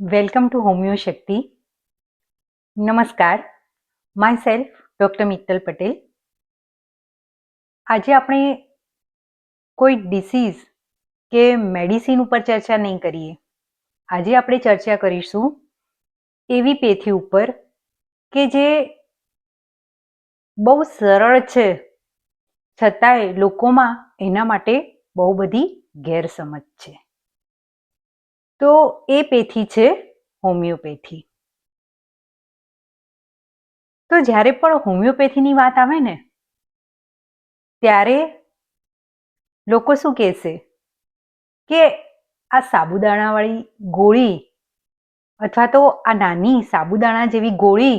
Welcome to homeo Shakti નમસ્કાર myself doctor Mittal Patel આજે આપણે કોઈ ડિસીઝ કે મેડિસિન ઉપર ચર્ચા નહીં કરીએ. આજે આપણે ચર્ચા કરીશું એવી પેથી ઉપર કે જે બહુ સરળ છે. છતાંય લોકોમાં એના માટે બહુ બધી ગેરસમજ છે. તો એ પેથી છે હોમિયોપેથી. તો જ્યારે પણ હોમિયોપેથીની વાત આવે ને, ત્યારે લોકો શું કહેશે? કે આ સાબુદાણાવાળી ગોળી અથવા તો આ નાની સાબુદાણા જેવી ગોળી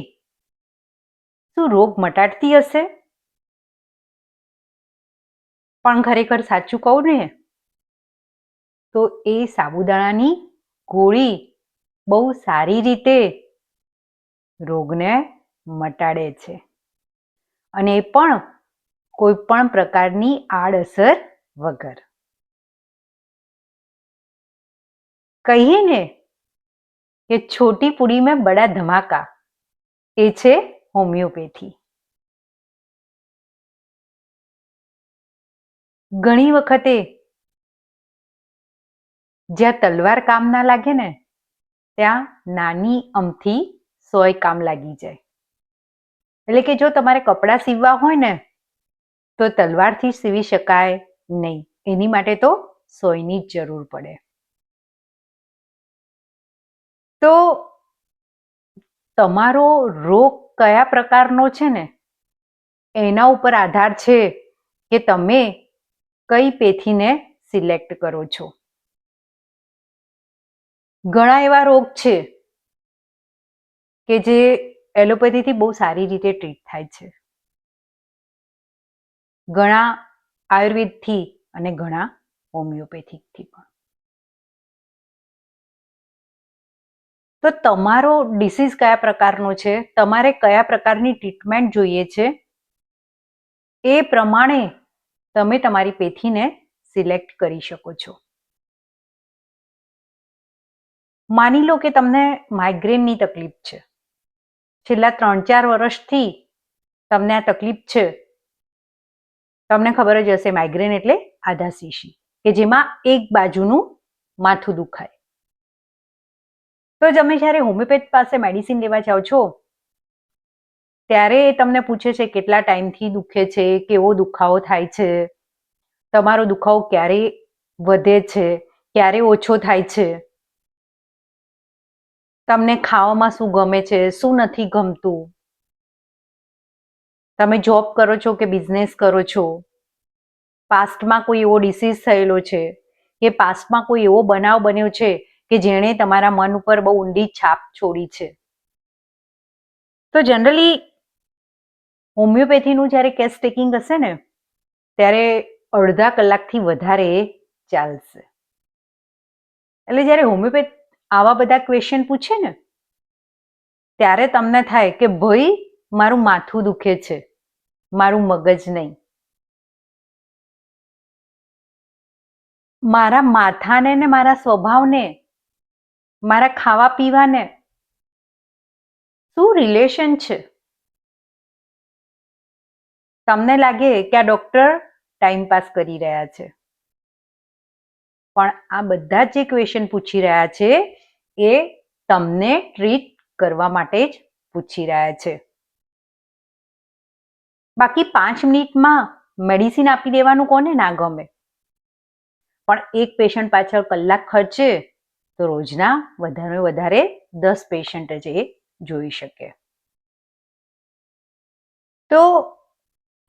શું રોગ મટાડતી હશે? પણ ખરેખર સાચું કહું ને, તો એ સાબુદાણાની ગોળી બહુ સારી રીતે રોગને મટાડે છે. અને એ પણ કોઈ પણ પ્રકારની આડઅસર વગર. કહીએ ને કે છોટી પૂડી મેં બડા ધમાકા. એ છે હોમિયોપેથી. ઘણી વખતે જ્યાં તલવાર કામ ના લાગે ને, ત્યાં નાની અમથી સોય કામ લાગી જાય. એટલે કે જો તમારે કપડાં સીવવા હોય ને, તો તલવારથી સીવી શકાય નહીં. એની માટે તો સોયની જ જરૂર પડે. તો તમારો રોગ કયા પ્રકારનો છે ને, એના ઉપર આધાર છે કે તમે કઈ પેથીને સિલેક્ટ કરો છો. ઘણા એવા રોગ છે કે જે એલોપેથીથી બહુ સારી રીતે ટ્રીટ થાય છે. ઘણા આયુર્વેદથી અને ઘણા હોમિયોપેથિકથી પણ. તો તમારો ડિસીઝ કયા પ્રકારનો છે? તમારે કયા પ્રકારની ટ્રીટમેન્ટ જોઈએ છે? એ પ્રમાણે તમે તમારી પેથીને સિલેક્ટ કરી શકો છો. માની લો કે તમને માઇગ્રેનની તકલીફ છે. છેલ્લા ત્રણ ચાર વર્ષથી તમને આ તકલીફ છે. તમને ખબર જ હશે માઇગ્રેન એટલે આધા શીશી કે જેમાં એક બાજુનું માથું દુખાય. તો તમે જ્યારે હોમિયોપેથ પાસે મેડિસિન લેવા જાઓ છો, ત્યારે એ તમને પૂછે છે કેટલા ટાઈમથી દુખે છે, કેવો દુખાવો થાય છે, તમારો દુખાવો ક્યારે વધે છે, ક્યારે ઓછો થાય છે. તમને ખાવામાં શું ગમે છે, શું નથી ગમતું? તમે જોબ કરો છો કે બિઝનેસ કરો છો? પાસ્ટમાં કોઈ એવો ડિસીઝ થયેલો છે? કે પાસ્ટમાં કોઈ એવો બનાવ બન્યો છે કે જેણે તમારા મન ઉપર બહુ ઊંડી છાપ છોડી છે? તો જનરલી હોમિયોપેથીનું જ્યારે કેસ ટેકિંગ હશે ને, ત્યારે અડધા કલાકથી વધારે ચાલશે. એટલે જ્યારે હોમિયોપેથ આવા બધા ક્વેશ્ચન પૂછે ને, ત્યારે તમને થાય કે ભાઈ, મારું માથું દુખે છે, મારું મગજ નહીં. મારા માથાને ને મારા સ્વભાવને, મારા ખાવા પીવાને શું રિલેશન છે? તમને લાગે કે આ ડોક્ટર ટાઈમ પાસ કરી રહ્યા છે. પણ આ બધા જે ક્વેશ્ચન પૂછી રહ્યા છે, એ તમને ટ્રીટ કરવા માટે જ પૂછી રહ્યા છે. બાકી પાંચ મિનિટમાં મેડિસિન આપી દેવાનું કોને? ના ગમે. પણ એક પેશન્ટ પાછળ કલાક ખર્ચે, તો રોજના વધારે વધારે દસ પેશન્ટ જ એ જોઈ શકે. તો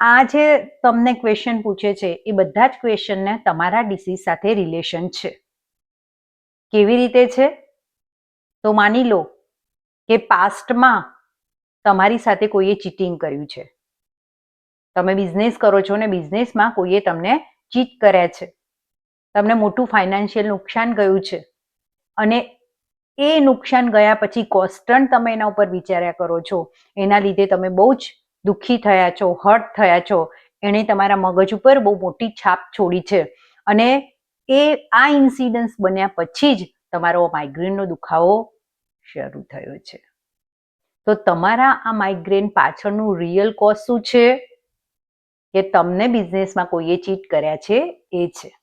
આ જે તમને ક્વેશ્ચન પૂછે છે, એ બધા જ ક્વેશ્ચનને તમારા ડિસીઝ સાથે રિલેશન છે. કેવી રીતે છે? તો માની લો કે પાસ્ટમાં તમારી સાથે કોઈએ ચીટિંગ કર્યું છે. તમે બિઝનેસ કરો છો ને બિઝનેસમાં કોઈએ તમને ચીટ કર્યા છે. તમને મોટું ફાઇનાન્શિયલ નુકસાન ગયું છે. અને એ નુકસાન ગયા પછી કોન્સ્ટન્ટ તમે એના ઉપર વિચાર્યા કરો છો. એના લીધે તમે બહુ જ દુઃખી થયા છો, હર્ટ થયા છો, એણે તમારા મગજ ઉપર બહુ મોટી છાપ છોડી છે. અને એ આ ઇન્સિડન્સ બન્યા પછી જ તમારો માઇગ્રેનનો દુખાવો શરૂ થયો છે. તો તમારા આ માઇગ્રેન પાછળનું રિયલ કોઝ શું છે? કે તમને બિઝનેસમાં કોઈએ ચીટ કર્યા છે, એ છે.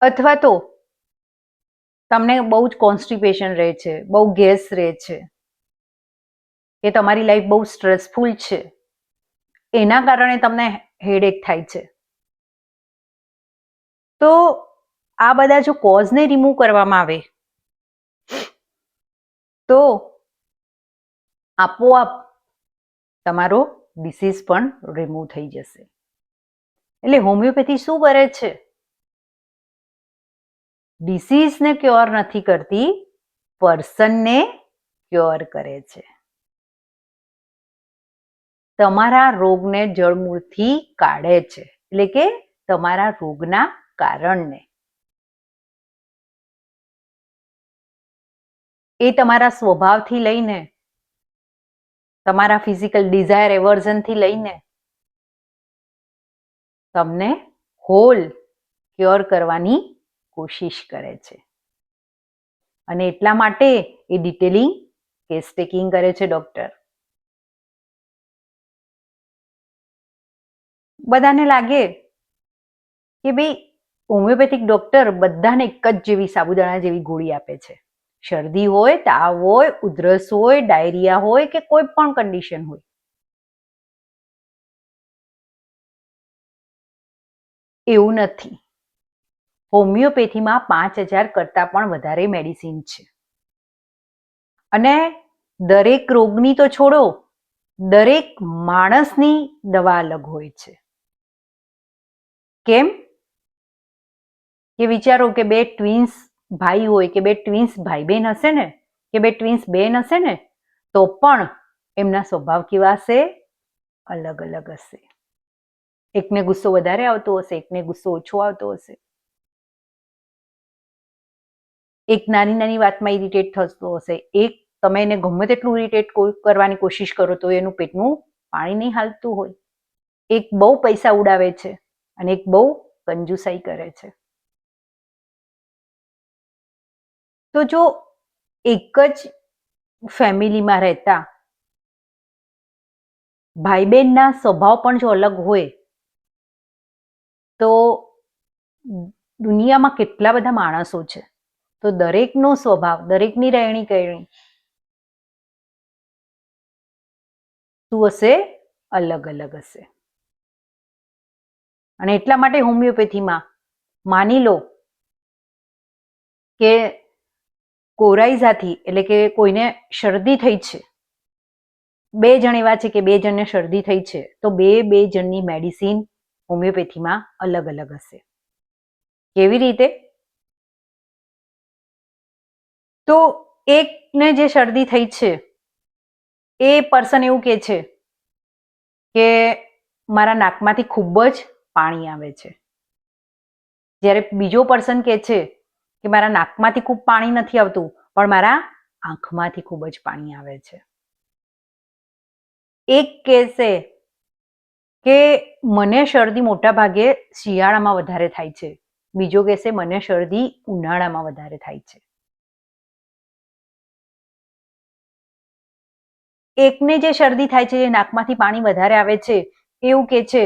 અથવા તો તમને બહુ જ કોન્સ્ટિપેશન રહે છે, બહુ ગેસ રહે છે કે તમારી લાઈફ બહુ સ્ટ્રેસફુલ છે. એના કારણે તમને હેડેક થાય છે. તો આ બધા જો કોઝને રિમૂવ કરવામાં આવે, તો આપોઆપ તમારો ડિસીઝ પણ રિમૂવ થઈ જશે. એટલે હોમિયોપેથી શું કરે છે? ડિસીઝને ક્યોર નથી કરતી પર્સનને ક્યોર કરે છે. તમારા રોગને જળમૂળથી કાઢે છે. એટલે કે તમારા રોગના કારણને. એ તમારા સ્વભાવથી લઈને, તમારા ફિઝિકલ ડિઝાયર એવર્ઝનથી લઈને, તમને હોલ ક્યોર કરવાની કોશિશ કરે છે. અને એટલા માટે એ ડિટેલિંગ કેસ ટેકિંગ કરે છે ડોક્ટર. બધાને લાગે કે ભાઈ હોમિયોપેથિક ડોક્ટર બધાને એક જ જેવી સાબુદાણા જેવી ગોળી આપે છે. શરદી હોય, તાવ હોય, ઉધરસ હોય, ડાયરિયા હોય કે કોઈ પણ કન્ડિશન હોય. એવું નથી. હોમિયોપેથીમાં પાંચ હજાર કરતાં પણ વધારે મેડિસિન છે. અને દરેક રોગની તો છોડો, દરેક માણસની દવા અલગ હોય છે. કેમ? કે વિચારો કે બે ટ્વિન્સ ભાઈ હોય, કે બે ટ્વિન્સ ભાઈ બહેન હશે ને, કે બે ટ્વિન્સ બેન હશે ને, તો પણ એમના સ્વભાવ કેવા હશે? અલગ અલગ હશે. એકને ગુસ્સો વધારે આવતો હશે, એકને ગુસ્સો ઓછો આવતો હશે. એક નાની નાની વાતમાં ઇરિટેટ થતો હશે. એક તમે એને ગમે તેટલું ઇરિટેટ કરવાની કોશિશ કરો તો એનું પેટનું પાણી નહીં હાલતું હોય. એક બહુ પૈસા ઉડાવે છે. અને એક બહુ કંજુસાઈ કરે છે. તો જો એક જ ફેમિલીમાં રહેતા ભાઈ બહેનના સ્વભાવ પણ જો અલગ હોય, તો દુનિયામાં કેટલા બધા માણસો છે. તો દરેકનો સ્વભાવ, દરેકની રહેણી કરણી શું હશે? અલગ અલગ હશે. અને એટલા માટે હોમિયોપેથીમાં માની લો કે કોરાઈઝાથી એટલે કે કોઈને શરદી થઈ છે. બે જણ એવા છે કે બે જણને શરદી થઈ છે, તો બે બે જણની મેડિસિન હોમિયોપેથીમાં અલગ અલગ હશે. કેવી રીતે? તો એકને જે શરદી થઈ છે, એ પર્સન એવું કે છે કે મારા નાકમાંથી ખૂબ જ પાણી આવે છે. જ્યારે બીજો પર્સન કહે છે કે મારા નાકમાંથી ખૂબ પાણી નથી આવતું, પણ મારા આંખમાંથી ખૂબ જ પાણી આવે છે. એક કહેશે કે મને શરદી મોટા ભાગે શિયાળામાં વધારે થાય છે. બીજો કહેશે મને શરદી ઉનાળામાં વધારે થાય છે. એકને જે શરદી થાય છે જે નાકમાંથી પાણી વધારે આવે છે, એવું કે છે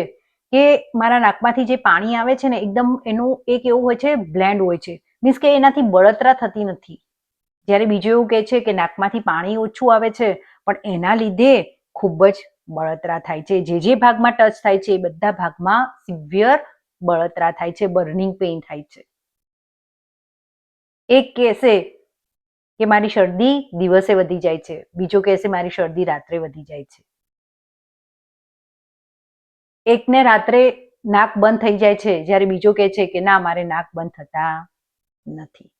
કે મારા નાકમાંથી જે પાણી આવે છે ને, એકદમ એનું એક એવું હોય છે, બ્લેન્ડ હોય છે. મીન્સ કે એનાથી બળતરા થતી નથી. જ્યારે બીજું એવું કહે છે કે નાકમાંથી પાણી ઓછું આવે છે, પણ એના લીધે ખૂબ જ બળતરા થાય છે. જે જે ભાગમાં ટચ થાય છે, એ બધા ભાગમાં સિવિયર બળતરા થાય છે, બર્નિંગ પેઇન થાય છે. એક કહેશે કે મારી શરદી દિવસે વધી જાય છે. બીજો કહેશે મારી શરદી રાત્રે વધી જાય છે. એકને રાત્રે નાક બંધ થઈ જાય છે, જ્યારે બીજો કહે છે કે, ના, મારે નાક બંધ થતા નથી.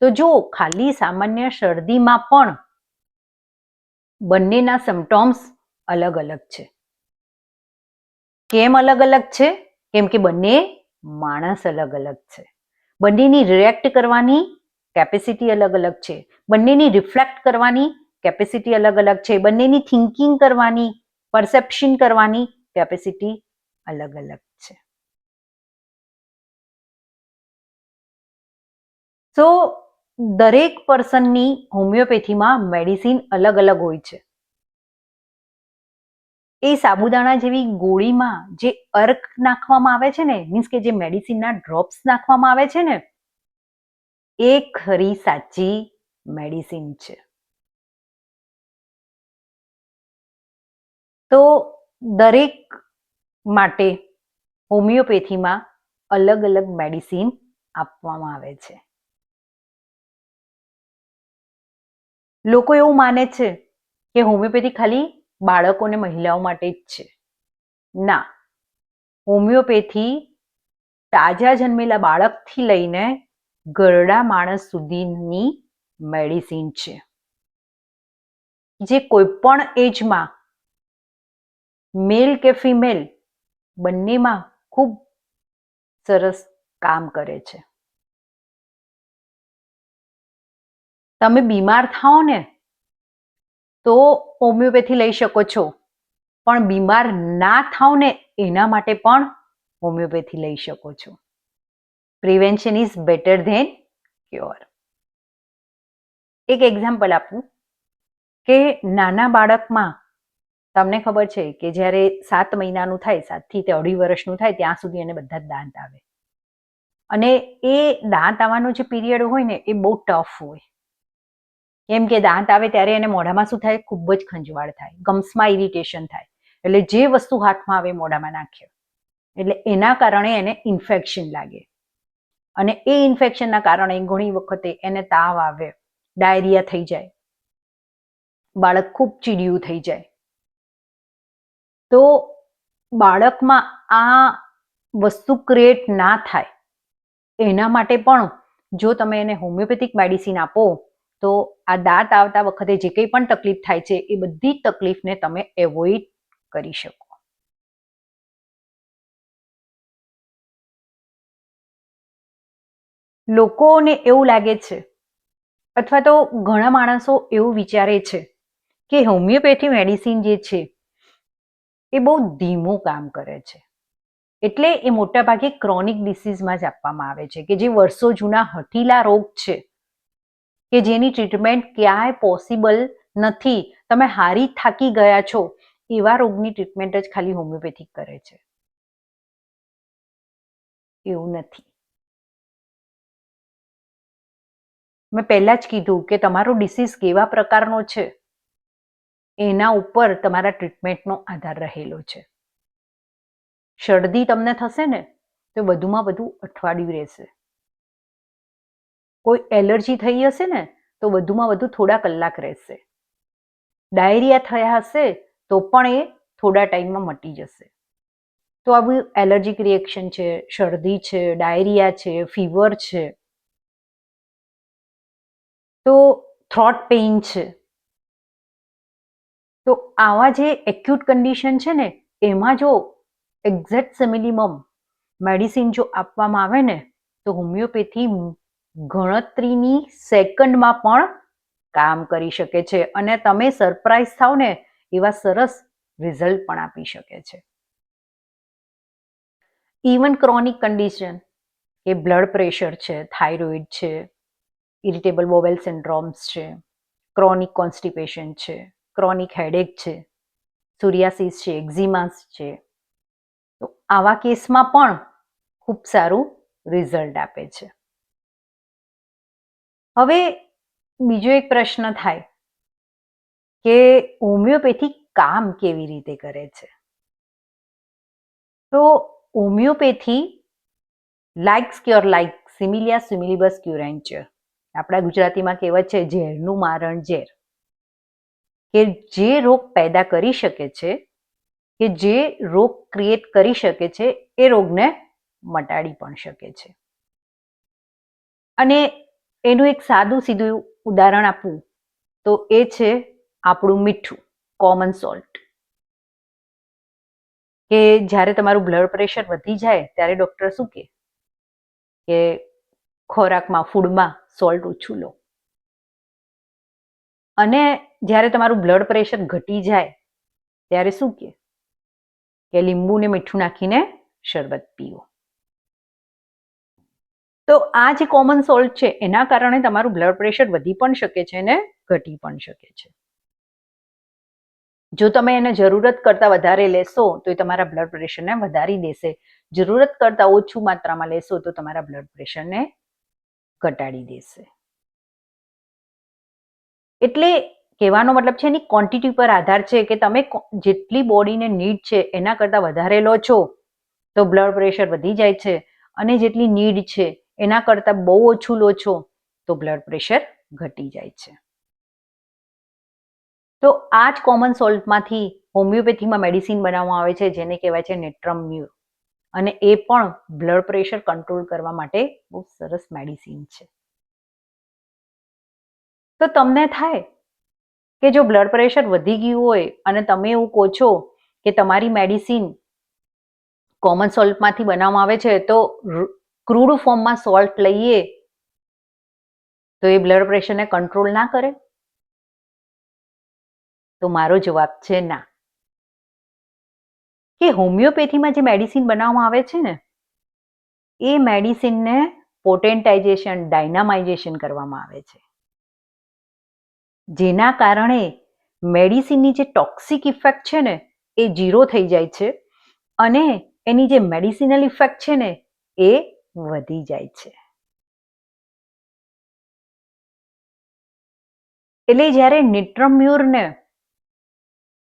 તો જો ખાલી સામાન્ય શરદીમાં પણ બંનેના સિમ્ટોમ્સ અલગ અલગ છે. કેમ અલગ અલગ છે? કેમ કે બંને માણસ અલગ અલગ છે. બંનેની રિએક્ટ કરવાની કેપેસિટી અલગ અલગ છે. બંનેની રિફ્લેક્ટ કરવાની કેપેસિટી અલગ અલગ છે. બંનેની થિંકિંગ કરવાની પરસેપ્શન કરવાની કેપેસિટી અલગ અલગ છે. સો દરેક પર્સનની હોમિયોપેથીમાં મેડિસિન અલગ અલગ હોય છે. એ સાબુદાણા જેવી ગોળીમાં જે અર્ક નાખવામાં આવે છે ને મીન્સ કે જે મેડિસિનના ડ્રોપ્સ નાખવામાં આવે છે ને, એ ખરી સાચી મેડિસિન છે. તો દરેક માટે હોમિયોપેથીમાં અલગ અલગ મેડિસિન આપવામાં આવે છે. લોકો એવું માને છે કે હોમિયોપેથી ખાલી બાળકો અને મહિલાઓ માટે જ છે. ના, હોમિયોપેથી તાજા જન્મેલા બાળકથી લઈને ગરડા માણસ સુધીની મેડિસિન છે. જે કોઈ પણ એજમાં મેલ કે ફિમેલ બંનેમાં ખૂબ સરસ કામ કરે છે. તમે બીમાર થાઓ ને તો હોમિયોપેથી લઈ શકો છો, પણ બીમાર ના થાવ ને એના માટે પણ હોમિયોપેથી લઈ શકો છો. Prevention is better than cure એક એક્ઝામ્પલ આપું કે નાના બાળકમાં તમને ખબર છે કે જ્યારે સાત મહિનાનું થાય, સાતથી તે અઢી વર્ષનું થાય, ત્યાં સુધી એને બધા જ દાંત આવે. અને એ દાંત આવવાનો જે પીરિયડ હોય ને, એ બહુ ટફ હોય. કેમ કે દાંત આવે ત્યારે એને મોઢામાં શું થાય? ખૂબ જ ખંજવાળ થાય, ગમ્સમાં ઇરિટેશન થાય. એટલે જે વસ્તુ હાથમાં આવે મોઢામાં નાખે. એટલે એના કારણે એને ઇન્ફેક્શન લાગે. અને એ ઇન્ફેક્શનના કારણે ઘણી વખતે એને તાવ આવે, ડાયરિયા થઈ જાય. બાળક ખૂબ ચીડિયું થઈ જાય. તો બાળકમાં આ વસ્તુ ક્રિએટ ના થાય. એના માટે પણ જો તમે એને હોમિયોપેથિક મેડિસિન આપો, તો આ દાંત આવતા વખતે જે કંઈ પણ તકલીફ થાય છે, એ બધી તકલીફને તમે એવોઇડ કરી શકો. લોકોને એવું લાગે છે, અથવા તો ઘણા માણસો એવું વિચારે છે કે હોમિયોપેથી મેડિસિન જે છે એ બહુ ધીમું કામ કરે છે. એટલે એ મોટાભાગે ક્રોનિક ડિસીઝમાં જ આપવામાં આવે છે કે જે વર્ષો જૂના હઠીલા રોગ છે કે જેની ટ્રીટમેન્ટ ક્યાંય પોસિબલ નથી. તમે હારી થાકી ગયા છો એવા રોગની ટ્રીટમેન્ટ જ ખાલી હોમિયોપેથિક કરે છે. એવું નથી. મેં પહેલા જ કીધું કે તમારો ડિસીઝ કેવા પ્રકારનો છે? એના ઉપર તમારા ટ્રીટમેન્ટનો આધાર રહેલો છે. શરદી તમને થશે ને, તો વધુમાં વધુ અઠવાડિયું રહેશે. કોઈ એલર્જી થઈ હશે ને, તો વધુમાં વધુ થોડા કલાક રહેશે. ડાયરિયા થયા હશે, તો પણ એ થોડા ટાઈમમાં મટી જશે. તો આવું એલર્જીક રિએક્શન છે, શરદી છે, ડાયરિયા છે, ફીવર છે. તો થ્રોટ પેઇન છે. તો આવા જે એક્યુટ કન્ડિશન છે ને, એમાં જો એક્ઝેક્ટ સિમિલિમમ મેડિસિન જો આપવામાં આવે ને, તો હોમિયોપેથી ગણતરીની સેકન્ડમાં પણ કામ કરી શકે છે અને તમે સરપ્રાઈઝ થાવ ને, એવા સરસ રિઝલ્ટ પણ આપી શકે છે. ઇવન ક્રોનિક કન્ડિશન એ બ્લડ પ્રેશર છે થાઇરોઇડ છે ઇરિટેબલ બોવેલ સિન્ડ્રોમ્સ છે ક્રોનિક કોન્સ્ટિપેશન છે. ક્રોનિક હેડેક છે, સુરિયાસિસ છે, એક્ઝિમાસ છે. તો આવા કેસમાં પણ ખૂબ સારું રિઝલ્ટ આપે છે. હવે બીજો એક પ્રશ્ન થાય કે હોમિયોપેથી કામ કેવી રીતે કરે છે? તો હોમિયોપેથી લાઇક્સ ક્યોર લાઇક, સિમિલિયા સિમિલિબસ ક્યુરેન્ચર. આપણા ગુજરાતીમાં કહેવત છે, ઝેરનું મારણ ઝેર. કે જે રોગ પેદા કરી શકે છે, કે જે રોગ ક્રિએટ કરી શકે છે, એ રોગને મટાડી પણ શકે છે. અને એનું એક સાદું સીધું ઉદાહરણ આપવું તો એ છે આપણું મીઠું કોમન સોલ્ટ કે જ્યારે તમારું બ્લડ પ્રેશર વધી જાય ત્યારે ડૉક્ટર શું કે? ખોરાકમાં ફૂડમાં સોલ્ટ ઓછું લો. અને જ્યારે તમારું બ્લડ પ્રેશર ઘટી જાય, ત્યારે શું કહે કે લીંબુ ને મીઠું નાખીને શરબત પીવો તો આ જે કોમન સોલ્ટ છે, એના કારણે તમારું બ્લડ પ્રેશર વધી પણ શકે છે ને ઘટી પણ શકે છે. જો તમે એને જરૂરત કરતાં વધારે લેશો, તો એ તમારા બ્લડ પ્રેશરને વધારી દેશે. જરૂરત કરતાં ઓછું માત્રામાં લેશો, તો તમારા બ્લડ પ્રેશરને ઘટાડી દેશે. એટલે કહેવાનો મતલબ છે એની ક્વોન્ટિટી પર આધાર છે કે તમે જેટલી બોડીને નીડ છે એના કરતાં વધારે લો છો, તો બ્લડ પ્રેશર વધી જાય છે. અને જેટલી નીડ છે એના કરતાં બહુ ઓછું લો છો, તો બ્લડ પ્રેશર ઘટી જાય છે. તો આ જ કોમન સોલ્ટમાંથી હોમિયોપેથીમાં મેડિસિન બનાવવામાં આવે છે, જેને કહેવાય છે નેટ્રમ મ્યુર અને એ પણ બ્લડ પ્રેશર કંટ્રોલ કરવા માટે બહુ સરસ મેડિસિન છે. તો તમને થાય કે જો બ્લડ પ્રેશર વધી ગયું હોય અને તમે એવું કહો છો કે તમારી મેડિસિન કોમન સોલ્ટમાંથી બનાવવામાં આવે છે, તો ક્રૂડ ફોર્મમાં સોલ્ટ લઈએ, તો એ બ્લડ પ્રેશરને કંટ્રોલ ના કરે? તો મારો જવાબ છે ના. કે હોમિયોપેથીમાં જે મેડિસિન બનાવવામાં આવે છે ને, એ મેડિસિનને પોટેન્ટાઇઝેશન ડાયનામાઇઝેશન કરવામાં આવે છે. જેના કારણે મેડિસિનની જે ટોક્સિક ઇફેક્ટ છે ને, એ ઝીરો થઈ જાય છે અને એની જે મેડિસિનલ ઇફેક્ટ છે ને, એ વધી જાય છે. એટલે જ્યારે નિટ્રમ્યુરને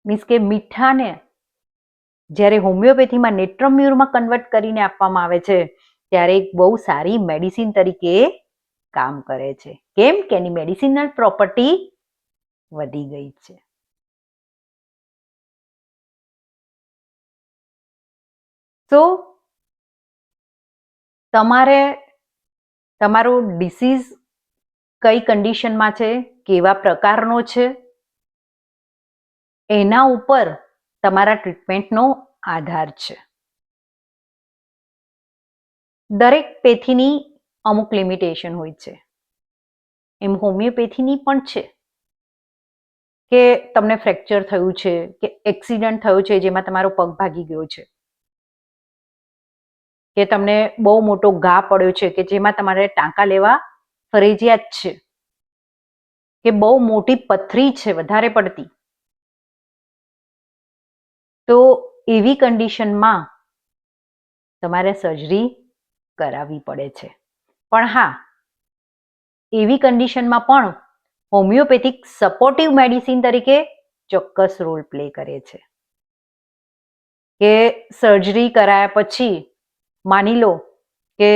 મીન્સ કે મીઠાને જ્યારે હોમિયોપેથીમાં નેટ્રમ્યુરમાં કન્વર્ટ કરીને આપવામાં આવે છે, ત્યારે એક બહુ સારી મેડિસિન તરીકે કામ કરે છે. કેમ કે એની મેડિસિનલ પ્રોપર્ટી વધી ગઈ છે. તો તમારે તમારો ડિસીઝ કઈ કન્ડિશનમાં છે? કેવા પ્રકારનો છે? એના ઉપર તમારા ટ્રીટમેન્ટનો આધાર છે. દરેક પેથીની અમુક લિમિટેશન હોય છે. એમ હોમિયોપેથીની પણ છે. કે તમને ફ્રેક્ચર થયું છે, કે એક્સિડન્ટ થયું છે, જેમાં તમારો પગ ભાગી ગયો છે. કે તમને બહુ મોટો ઘા પડ્યો છે, કે જેમાં તમારે ટાંકા લેવા ફરજિયાત છે. કે બહુ મોટી પથરી છે, વધારે પડતી. તો એવી કન્ડિશનમાં તમારે સર્જરી કરાવવી પડે છે. પણ હા, એવી કન્ડિશનમાં પણ હોમિયોપેથિક સપોર્ટિવ મેડિસિન તરીકે ચોક્કસ રોલ પ્લે કરે છે. કે સર્જરી કરાયા પછી માની લો કે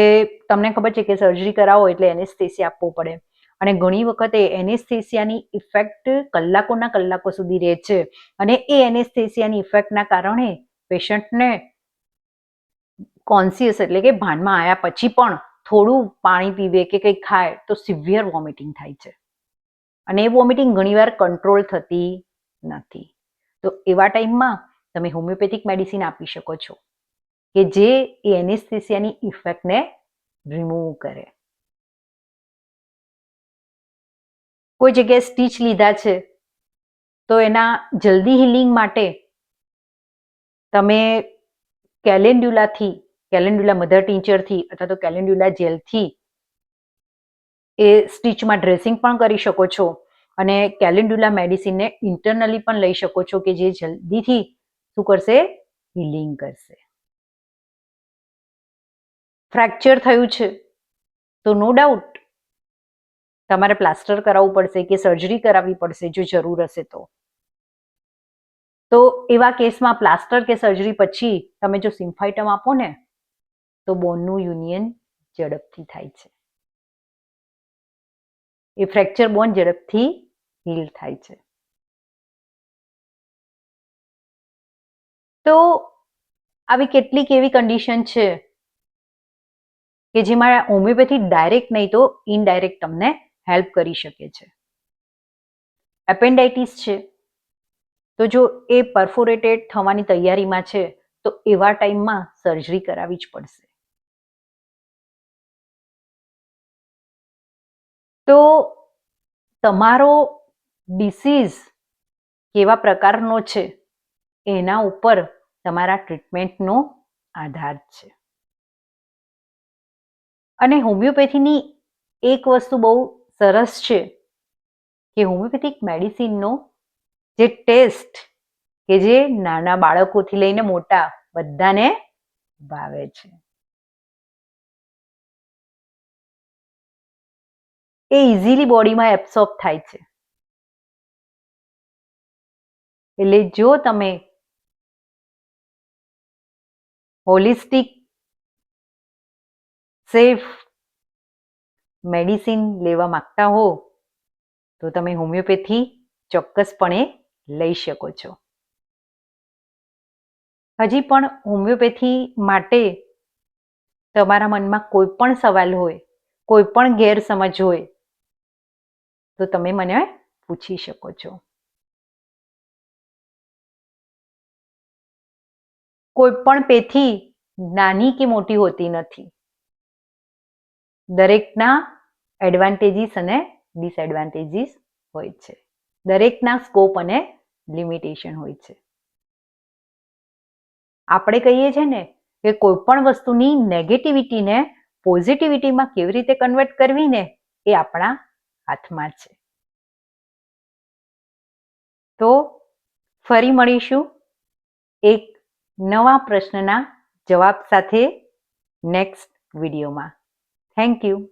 તમને ખબર છે કે સર્જરી કરાવો એટલે એનેસ્થેસિયા આપવું પડે. અને ઘણી વખતે એનેસ્થેસિયાની ઇફેક્ટ કલાકોના કલાકો સુધી રહે છે. અને એ એનેસ્થેસિયાની ઇફેક્ટના કારણે પેશન્ટને કોન્સિયસ એટલે કે ભાનમાં આવ્યા પછી પણ થોડું પાણી પીવે કે કંઈક ખાય તો સિવિયર વોમિટિંગ થાય છે. અને એ વોમિટિંગ ઘણીવાર કંટ્રોલ થતી નથી. તો એવા ટાઈમમાં તમે હોમિયોપેથિક મેડિસિન આપી શકો છો કે જે એ એનેસ્થેસિયાની ઇફેક્ટને રિમૂવ કરે. કોઈ જગ્યાએ સ્ટીચ લીધા છે, તો એના જલ્દી હિલિંગ માટે તમે કેલેન્ડ્યુલાથી કેલેન્ડ્યુલા મધર ટીચરથી અથવા તો કેલેન્ડ્યુલા જેલથી એ સ્ટીચમાં ડ્રેસિંગ પણ કરી શકો છો અને કેલેન્ડ્યુલા મેડિસિનને ઇન્ટરનલી પણ લઈ શકો છો કે જે જલ્દીથી શું કરશે? હિલિંગ કરશે. ફ્રેક્ચર થયું છે. તો નો ડાઉટ તમારે પ્લાસ્ટર કરાવવું પડશે કે સર્જરી કરાવવી પડશે જો જરૂર હશે તો. તો એવા કેસમાં પ્લાસ્ટર કે સર્જરી પછી તમે જો સિમ્ફાઇટમ આપો ને, તો બોનનું યુનિયન ઝડપથી થાય છે. એ ફ્રેક્ચર બોન ઝડપથી હીલ થાય છે. તો આવી કેટલીક એવી કન્ડિશન છે કે જેમાં હોમિયોપેથી ડાયરેક્ટ નહીં તો ઇનડાયરેક્ટ તમને હેલ્પ કરી શકે છે. એપેન્ડાઇટિસ છે. તો જો એ પરફોરેટેડ થવાની તૈયારીમાં છે, તો એવા ટાઈમમાં સર્જરી કરાવવી જ પડશે. તો તમારો ડિસીઝ કેવા પ્રકારનો છે? એના ઉપર તમારા ટ્રીટમેન્ટનો આધાર છે. અને હોમિયોપેથીની એક વસ્તુ બહુ સરસ છે કે હોમિયોપેથિક મેડિસિનનો જે ટેસ્ટ કે જે નાના બાળકોથી લઈને મોટા બધાને ભાવે છે. એ ઇઝીલી બોડીમાં એબ્સોર્બ થાય છે. એટલે જો તમે હોલિસ્ટિક સેફ મેડિસિન લેવા માંગતા હો, તો તમે હોમિયોપેથી ચોક્કસપણે લઈ શકો છો. હજી પણ હોમિયોપેથી માટે તમારા મનમાં કોઈ પણ સવાલ હોય, કોઈ પણ ગેરસમજ હોય તો તમે મને પૂછી શકો છો. કોઈ પણ પેથી નાની કે મોટી હોતી નથી. દરેકના એડવાન્ટેજીસ અને ડિસએડવાન્ટેજીસ હોય છે. દરેકના સ્કોપ અને લિમિટેશન હોય છે. આપણે કહીએ છીએ ને કે કોઈ પણ વસ્તુની નેગેટિવિટીને પોઝિટિવિટીમાં કેવી રીતે કન્વર્ટ કરવી ને એ આપણા હાથમાં છે. તો ફરી મળીશું એક નવા પ્રશ્નના જવાબ સાથે નેક્સ્ટ વિડીયોમાં. Thank you.